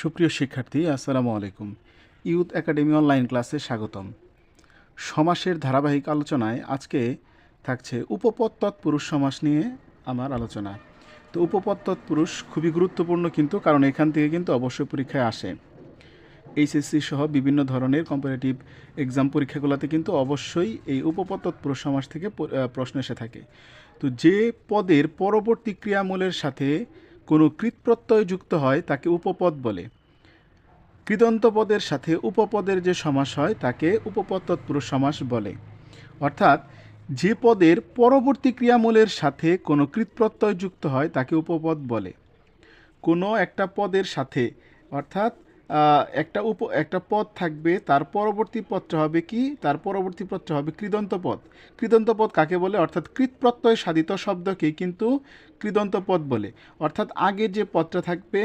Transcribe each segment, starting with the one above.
সুপ্রিয় শিক্ষার্থী, আসসালামু আলাইকুম। ইউথ একাডেমি অনলাইন ক্লাসে স্বাগতম। সমাসের ধারাবাহিক আলোচনায় আজকে থাকছে উপপদ তৎপুরুষ সমাস নিয়ে আমার আলোচনা। তো উপপদ তৎপুরুষ খুবই গুরুত্বপূর্ণ কিন্তু কারণ এখান থেকে কিন্তু অবশ্যই পরীক্ষায় আসে। এইচএসসি সহ বিভিন্ন ধরনের কম্পারেটিভ এক্সাম পরীক্ষাগুলোতে কিন্তু অবশ্যই এই উপপদ তৎপুরুষ সমাস থেকে প্রশ্ন এসে থাকে। তো যে পদের পরবর্তী ক্রিয়ামূলের সাথে কোনো কৃতপ্রত্যয় যুক্ত হয় তাকে উপপদ বলে। কৃদন্ত পদের সাথে উপপদের যে সমাস হয় তাকে উপপদ তৎপুরুষ সমাস বলে। অর্থাৎ যে পদের পরবর্তী ক্রিয়ামূলের সাথে কোনো কৃতপ্রত্যয় যুক্ত হয় তাকে উপপদ বলে। কোনো একটা পদের সাথে, অর্থাৎ একটা উপ, একটা পদ থাকবে, তার পরবর্তী পদটা হবে কি? তার পরবর্তী পদটা হবে কৃদন্ত পদ। কৃদন্ত পদ কাকে বলে? অর্থাৎ কৃতপ্রত্যয় সাধিত শব্দকে কিন্তু কৃদন্ত পদ বলে। অর্থাৎ আগে যে পদটা থাকবে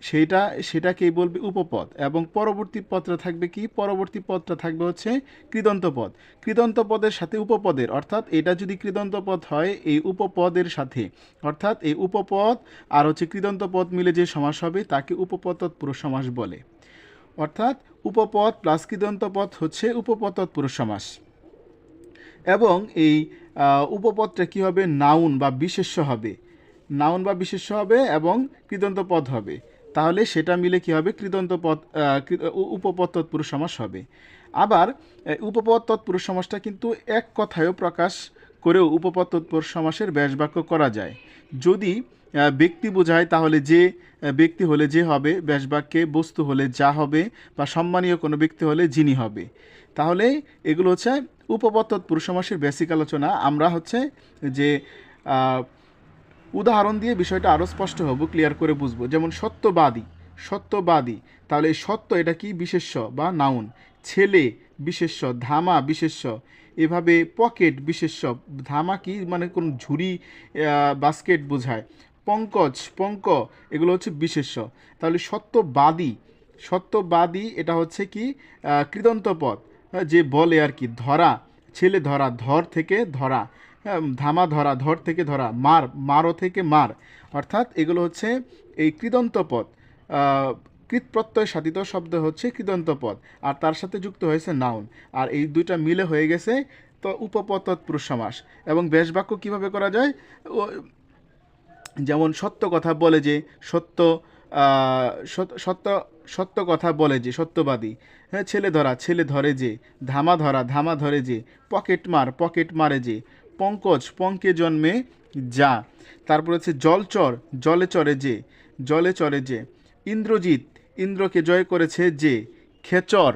সেইটা, সেটাকেই বলবে উপপদ। এবং পরবর্তী পদটা থাকবে কি? পরবর্তী পদটা থাকবে হচ্ছে কৃদন্ত পদ কৃদন্ত পদের সাথে উপপদের, অর্থাৎ এটা যদি কৃদন্ত পদ হয়, এই উপপদের সাথে, অর্থাৎ এই উপপদ আর হচ্ছে কৃদন্ত পদ মিলে যে সমাস হবে, তাকে উপপদ তৎপুরুষ সমাস বলে। অর্থাৎ উপপদ প্লাস কৃদন্ত পদ হচ্ছে উপপদ তৎপুরুষ সমাস। এবং এই উপপদটা কী হবে? নাউন বা বিশেষ্য হবে। নাউন বা বিশেষ্য হবে এবং কৃদন্ত পদ হবে। তাহলে সেটা মিলে কি হবে? কৃদন্ত পদ উপপদ তৎপুরুষ সমাস হবে। আবার উপপদ তৎপুরুষ সমাসটা কিন্তু এক কথায়ও প্রকাশ করেও উপপদ তৎপুরুষ সমাসের ব্যাসবাক্য করা যায়। যদি ব্যক্তি বোঝায়, তাহলে যে ব্যক্তি হলে যে হবে, ব্যাসবাক্যে বস্তু হলে যা হবে, বা সম্মানীয় কোনো ব্যক্তি হলে যিনি হবে। তাহলে এগুলো হচ্ছে উপপদ তৎপুরুষ সমাসের বেসিক আলোচনা। আমরা হচ্ছে যে উদাহরণ দিয়ে বিষয়টা আরও স্পষ্ট হব ক্লিয়ার করে বুঝব। যেমন সত্যবাদী সত্যবাদী তাহলে সত্য এটা কি বিশেষ্য বা নাউন ছেলে বিশেষ্য ধামা বিশেষ্য এভাবে পকেট বিশেষ্য ধামা কি মানে কোন ঝুড়ি বাস্কেট বোঝায়। পঙ্কজ পঙ্ক এগুলো হচ্ছে বিশেষ্য। তাহলে সত্যবাদী সত্যবাদী এটা হচ্ছে কি? আহ, কৃদন্ত পদ হ্যাঁ, যে বলে আর কি ধরা ছেলে ধরা ধর থেকে ধরা। ধামা ধরা ধর থেকে ধরা মার মারও থেকে মার। অর্থাৎ এগুলো হচ্ছে এই কৃদন্ত পদ আহ, কৃত প্রত্যয় সাধিত শব্দ হচ্ছে কৃদন্ত পদ আর তার সাথে যুক্ত হয়েছে নাউন। আর এই দুইটা মিলে হয়ে গেছে তো উপপদ তৎপুরুষ সমাস এবং ব্যাস বাক্য কীভাবে করা যায়? যেমন সত্য কথা বলে যে সত্য সত্য সত্য কথা বলে যে সত্যবাদী। হ্যাঁ ছেলে ধরা ছেলে ধরে যে ধামা ধরা ধামা ধরে যে পকেট মার পকেট মারে যে। পঙ্কজ, পঙ্কে জন্মে যা। তারপর হচ্ছে জলচর, জলে চড়ে যে, জলে চড়ে যে। ইন্দ্রজিৎ, ইন্দ্রকে জয় করেছে যে, খেচর।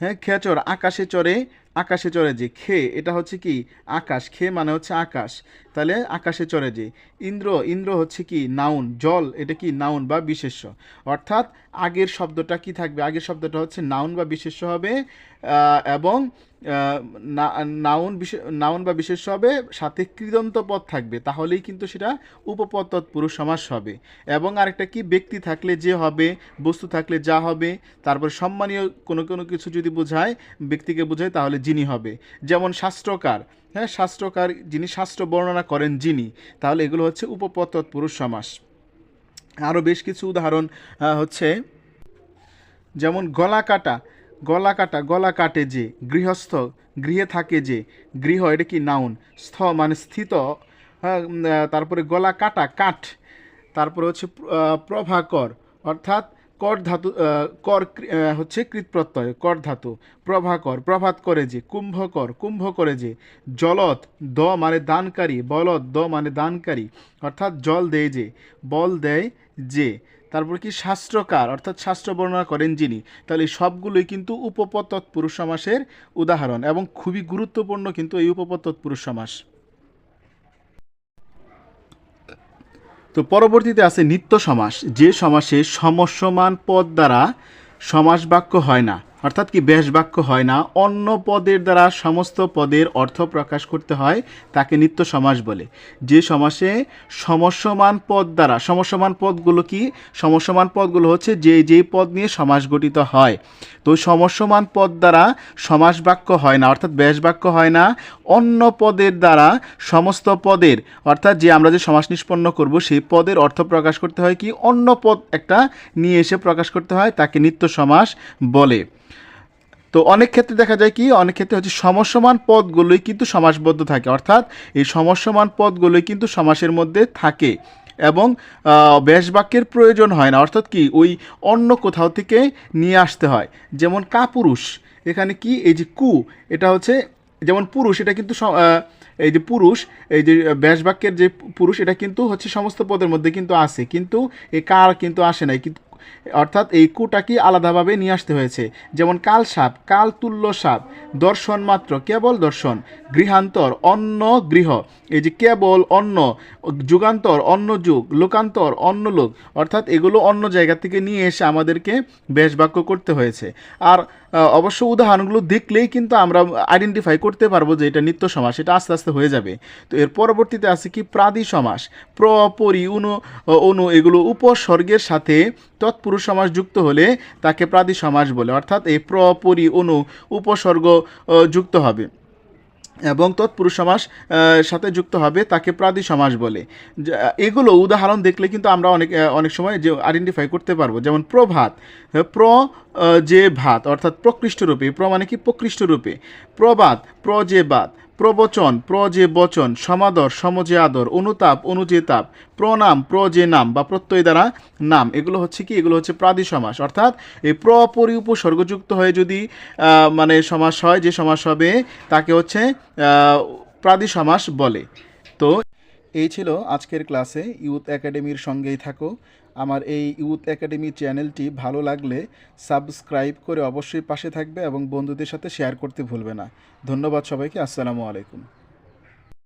হ্যাঁ খেচর, আকাশে চড়ে আকাশে চড়ে যে, খে, এটা হচ্ছে কি? আকাশ, খে মানে হচ্ছে আকাশ। তাহলে আকাশে চড়ে যে। ইন্দ্র ইন্দ্র হচ্ছে কি? নাউন, জল, এটা কি? নাউন বা বিশেষ্য। অর্থাৎ আগের শব্দটা কি থাকবে? আগের শব্দটা হচ্ছে নাউন বা বিশেষ্য হবে এবং নাউন বিশেষ নাউন বা বিশেষ হবে সাথে কৃদন্ত পদ থাকবে, তাহলেই কিন্তু সেটা উপপদ তৎপুরুষ সমাস হবে। এবং আরেকটা কি, ব্যক্তি থাকলে যে হবে, বস্তু থাকলে যা হবে, তারপর সম্মানীয় কোনো কোনো কিছু যদি বোঝায়, ব্যক্তিকে বোঝায়, তাহলে যিনি হবে। যেমন শাস্ত্রকার হ্যাঁ শাস্ত্রকার যিনি শাস্ত্র বর্ণনা করেন যিনি, তাহলে এগুলো হচ্ছে উপপদ তৎপুরুষ সমাস। আরও বেশ কিছু উদাহরণ হচ্ছে, যেমন গলা কাটা গলা কাটা গলা কাটে যে গৃহস্থ গৃহে থাকে যে গৃহ এটা কি নাউন স্থ মানে স্থিত হ্যাঁ, তারপরে গলা কাটা কাঠ তারপরে হচ্ছে প্রভাকর অর্থাৎ কর ধাতু কর হচ্ছে কৃতপ্রত্যয় কর ধাতু প্রভাকর প্রভাত করে যে কুম্ভকর কুম্ভ করে যে জলত দ মানে দানকারী বলদ দ মানে দানকারী অর্থাৎ জল দেয় যে বল দেয় যে তারপর কি শাস্ত্রকার, অর্থাৎ শাস্ত্র বর্ণনা করেন যিনি, তাহলে সবগুলোই কিন্তু উপপদ পুরুষ সমাসের উদাহরণ এবং খুবই গুরুত্বপূর্ণ কিন্তু এই উপপদ পুরুষ সমাস। তো পরবর্তীতে আছে নিত্য সমাস, যে সমাসে সমস্যমান পদ দ্বারা সমাস বাক্য হয় না। অর্থাৎ কি বেশ বাক্য হয় না, অন্য পদের দ্বারা সমস্ত পদের অর্থ প্রকাশ করতে হয় তাকে নিত্য সমাস বলে। যে সমাসে সমস্যমান পদ দ্বারা সমস্যমান পদগুলো কি? সমস্যমান পদগুলো হচ্ছে যে যে পদ নিয়ে সমাস গঠিত হয়। তো সমস্যমান পদ দ্বারা সমাস বাক্য হয় না, অর্থাৎ বেশ বাক্য হয় না, অন্য পদের দ্বারা সমস্ত পদের, অর্থাৎ যে আমরা যে সমাস নিষ্পন্ন করব, সেই পদের অর্থ প্রকাশ করতে হয় কি? অন্য পদ একটা নিয়ে এসে প্রকাশ করতে হয়, তাকে নিত্য সমাস বলে। তো অনেক ক্ষেত্রে দেখা যায় কি অনেক ক্ষেত্রে হচ্ছে সমস্যমান পদগুলোই কিন্তু সমাসবদ্ধ থাকে। অর্থাৎ এই সমস্যমান পদগুলোই কিন্তু সমাসের মধ্যে থাকে এবং আহ, ব্যাস বাক্যের প্রয়োজন হয় না। অর্থাৎ কি ওই অন্য কোথাও থেকে নিয়ে আসতে হয়। যেমন কাপুরুষ এখানে কি এই যে কু এটা হচ্ছে যেমন পুরুষ এটা কিন্তু এই যে পুরুষ এই যে ব্যাস বাক্যের যে পুরুষ এটা কিন্তু হচ্ছে সমস্ত পদের মধ্যে কিন্তু আসে কিন্তু এই কার কিন্তু আসে নাই। কিন্তু অর্থাৎ এই কুটাকে আলাদাভাবে নিয়ে আসতে হয়েছে। যেমন কাল সাপ, কাল তুল্য সাপ, দর্শন মাত্র, কেবল দর্শন, গৃহান্তর অন্য গৃহ। এই যে কেবল অন্য যুগান্তর অন্য যুগ, লোকান্তর অন্য লোক, অর্থাৎ এগুলো অন্য জায়গা থেকে নিয়ে এসে আমাদেরকে বেশ বাক্য করতে হয়েছে। আর অবশ্য উদাহরণগুলো দেখলেই কিন্তু আমরা আইডেন্টিফাই করতে পারব যে এটা নিত্য সমাস, এটা আস্তে আস্তে হয়ে যাবে। তো এর পরবর্তীতে আছে কি? প্রাদি সমাস, প্র, পরি অনু অনু, এগুলো উপসর্গের সাথে তৎপুরুষ সমাস যুক্ত হলে তাকে প্রাদি সমাস বলে, অর্থাৎ এই প্র, পরি, অনু, উপসর্গ যুক্ত হবে। এবং তৎপুরুষ সমাস সাথে যুক্ত হবে, তাকে প্রাদি সমাস বলে। এগুলো উদাহরণ দেখলে কিন্তু আমরা অনেক অনেক সময় যে আইডেন্টিফাই করতে পারব। যেমন প্রভাত প্র যে ভাত, অর্থাৎ প্রকৃষ্ট রূপে, প্র মানে কি? প্রকৃষ্ট রূপে। প্রবাদ প্র যে বাদ প্রবচন প্র যে বচন, সমাদর, সমজে আদর, অনুতাপ, অনুজেতাপ প্রনাম প্র যে নাম বা প্রত্যয় দ্বারা নাম। এগুলো হচ্ছে কি? এগুলো হচ্ছে প্রাদি সমাস। অর্থাৎ এই প্রপরি উপসর্গযুক্ত হয়ে যদি মানে সমাস হয়, যে সমাস হবে, তাকে হচ্ছে প্রাদি সমাস বলে। তো এই ছিল আজকের ক্লাসে ইউথ একাডেমির সঙ্গেই থাকো। আমার এই ইউথ একাডেমি চ্যানেলটি ভালো লাগলে সাবস্ক্রাইব করে অবশ্যই পাশে থাকবে এবং বন্ধুদের সাথে শেয়ার করতে ভুলবে না। ধন্যবাদ সবাইকে, আসসালামু আলাইকুম।